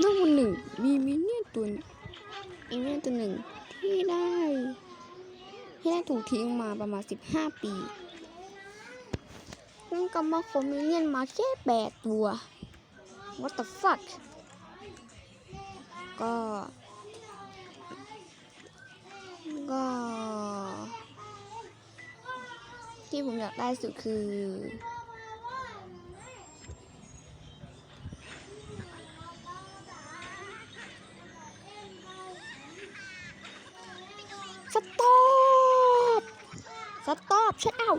น้องคนหนึ่งมีมินเนี่ยตัวมินเนี่ยนตัวหนึ่งที่ได้ที่ได้ถูกทิ้งมาประมาณ15ปีซึ่งก็มาคมมินเนี่ยนมาแค่แปดตัว what the fuck ก็ ก็ที่ผมอยากได้สุดคือ สต็อปสต็อปชัดเอา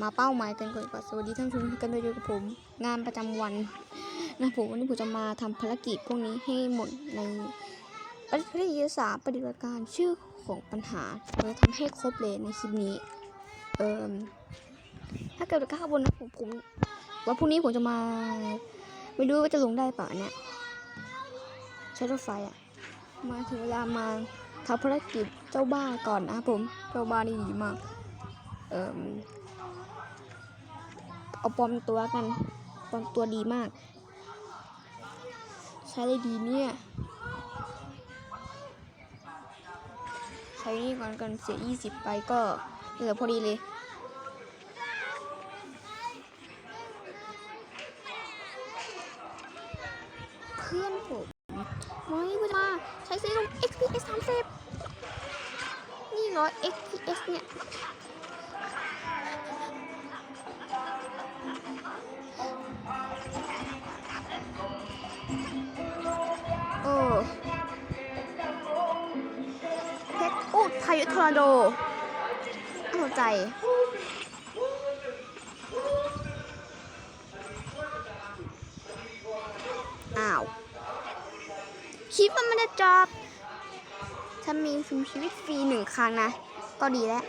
มาเป้าหมายกันก่อนกว่าสวัสดีท่านผู้ชมกันด้วยกับผม งานประจำวันนะผมวันนี้ผมจะมาทำภารกิจพวกนี้ให้หมดในปริยศาสตร์ปฏิบัติการชื่อของปัญหาเราจะทำให้ครบเลยในคลิปนี้ เอ่มถ้าเกิดข้างบนนะผมผมว่าพรุ่งนี้ผมจะมา ไม่รู้ว่าจะลงได้เปล่าเนี่ยใช้รถไฟอะมาถึงเวลามา ทำภารกิจเจ้าบ้าก่อนนะครับผม เจ้าบ้านี่ดีมาก เอ่มเอาปลอมตัวกันปลอมตัวดีมาก ใช้ได้ดีเนี่ย ใช้นี่ก่อนกันเสีย 20 ไปก็เหลือพอดีเลยเพื่อนผมเฮ้ยกูจะมาใช้ซีล ง XPS 30นี่เหรอ XPS เนี่ย โอ้เพชรโอ้พายุทอร์นาโดเข้าใจ ถ้ามีฟิมชีวิตฟรีหนึ่งครั้งนะ ก็ดีแล้ว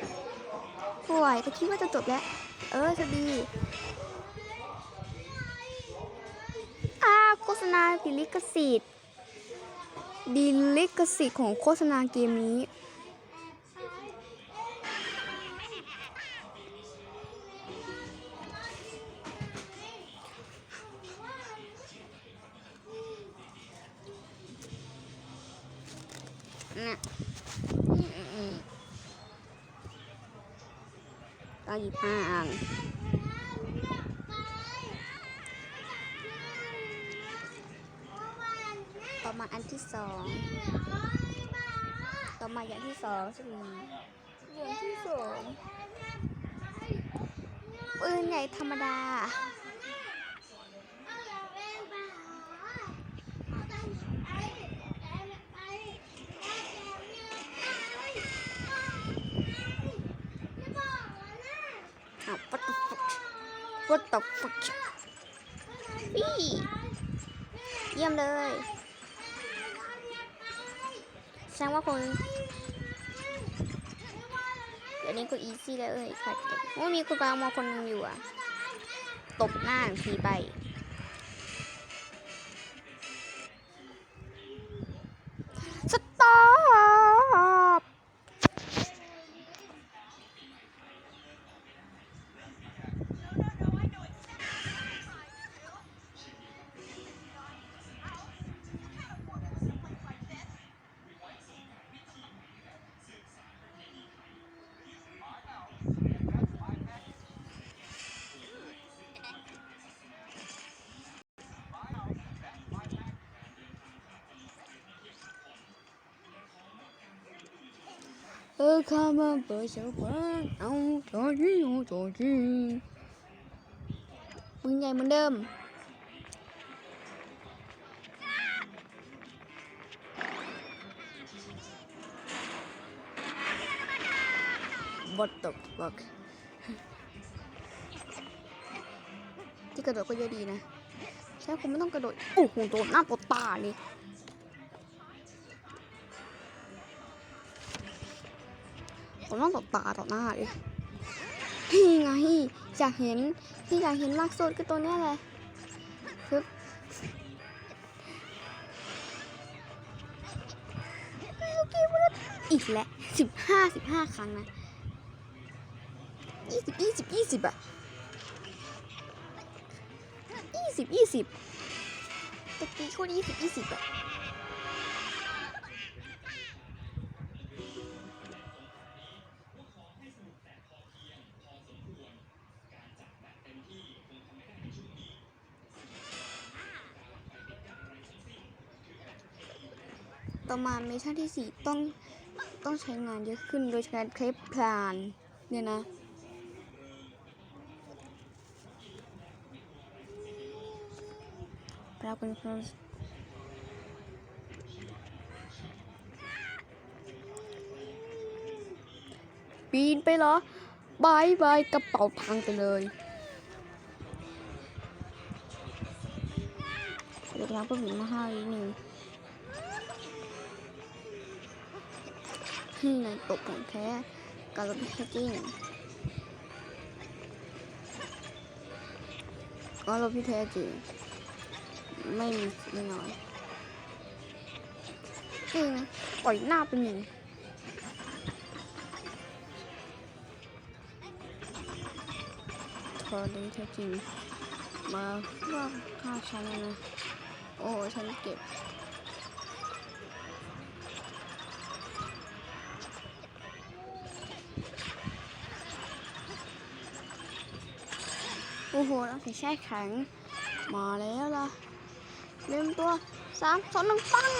ป่วยแต่คิดว่าจะจบแล้ว เออจะดีอ้าโฆษณาดิลิขสิทธิ์ดิลิขสิทธิ์ของโฆษณาเกมนี้ น่ะก็หยิบห้าอันต่อมาอันที่สองต่อมาอย่างที่สองสิอย่างที่สองปืนใหญ่ธรรมดา อ้าว what the fuck what the fuck วี่เยี่ยมเลยแสดงว่าคนเดี๋ยวนี้ก็อีซี่แล้วเอ้ยค่ะโอ้มีคนกลางมองคนหนึงอยู่อะตบหน้าทีไป เออข้ามาเปิดเสียงฟังเอาจอจีเอาจอจีปืนใหญ่เหมือนเดิม What the fuck ที่กระโดดก็เยอะดีนะ ใช่คุณไม่ต้องกระโดด โอ้โหโดนหน้าปวดตาเลย ผมต้องตบตาต่อหน้าเลยพี่ไงอยากเห็นพี่อยากเห็นลากโซดคือตัวเนี้ยแหละคืออีกแล้วสิบห้าสิบห้าครั้งนะยี่สิบยี่สิบยี่สิบอะยี่สิบยี่สิบตะกี้โคตรยี่สิบยี่สิบอะ ต่อมาเมชั่นที่สี่ต้องต้องใช้งานเยอะขึ้นโดยใช้เคลปพลานเนี่ยนะเราเป็นคนปีนไปเหรอบายบายกระเป๋าพังไปเลยเดี๋ยวเราก็หมุนมาให้หนึ่ งนี่ไงตกของแท้การลดแพคกิ้งก็ลดที่แท้จริง ไม่มีแน่นอนนี่นะปล่อยหน้าเป็นหนึ่งทอเลยแท้จริงมาว่าค่าฉันนะ โอ้ ฉันเก็บ โอ้โหเราใส่แช่แข็ง มาแล้วล่ะเริ่มตัวสามสองหนึ่งปั้ง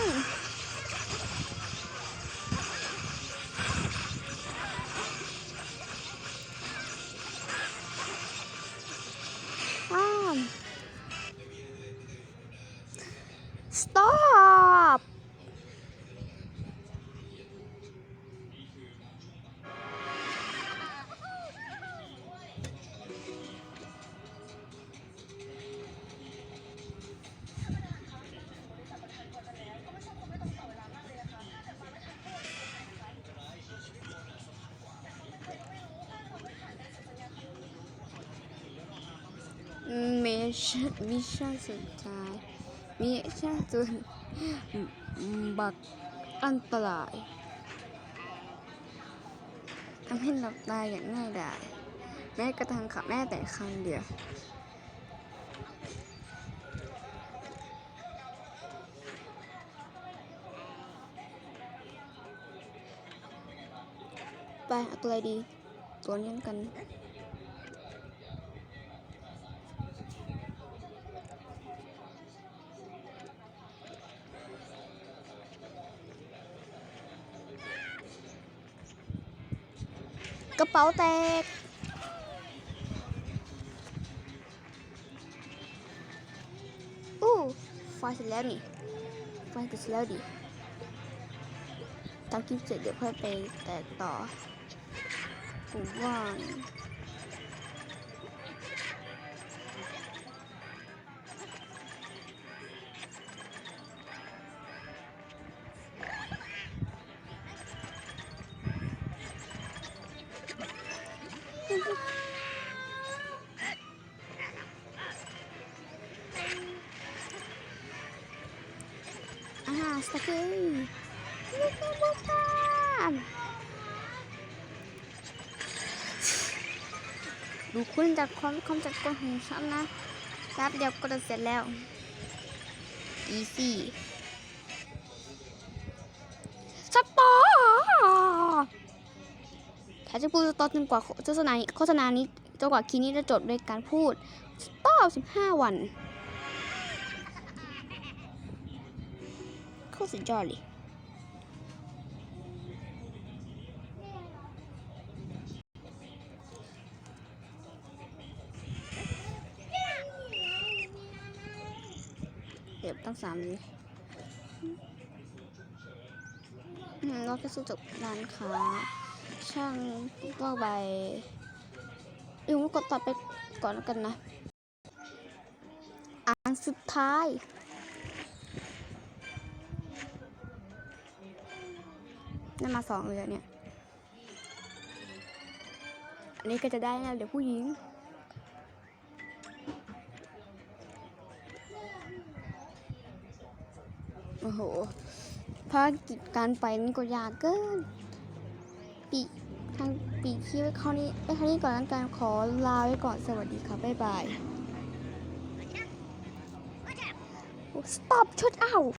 มิชชั่นมิชชั่นสุดท้ายมิชชั่นสุดบักอันตรายทำให้หลับตายอย่างง่ายดายแม้กระทั่งขับแม่แต่ครั้งเดียวไปเอาตัวอะไรดี ตัวนี้กัน กระเป๋าแตก อู้ฟเสร็จแล้วนี่ไฟเสร็จแล้วดิทำคลิปเสร็จเดี๋ยวค่อยไปแตกต่อผมว่าอ่าสตาร์เกอร์ลูกบุกานดูคุณจากความควาง ฉันนะแป๊บเดียวก็จะเสร็จแล้ว easy สตอร์แค่จะพูดสตอจนกว่าโฆษณาโฆษณานี้จนกว่าคีนี้จะจบด้วยการพูดสตอ15 วัน สุดยอดเลยเก็บตั้งสามเลยเราแค่ซื้อจากร้านค้า ช่างก็ใบเดี๋ยวกดตัดไปก่อนแล้วกันนะอันสุดท้าย นั่นมาสองเลยอะเนี่ย อันนี้ก็จะได้นะเดี๋ยวผู้หญิง โอ้โหภารกิจการไปนี่ก็ยากเกิน ปีทางปีคีไว้คราวนี้ไว้คราวนี้ก่อนแล้วกันขอลาไว้ก่อนสวัสดีครับบ๊ายบาย stop shut out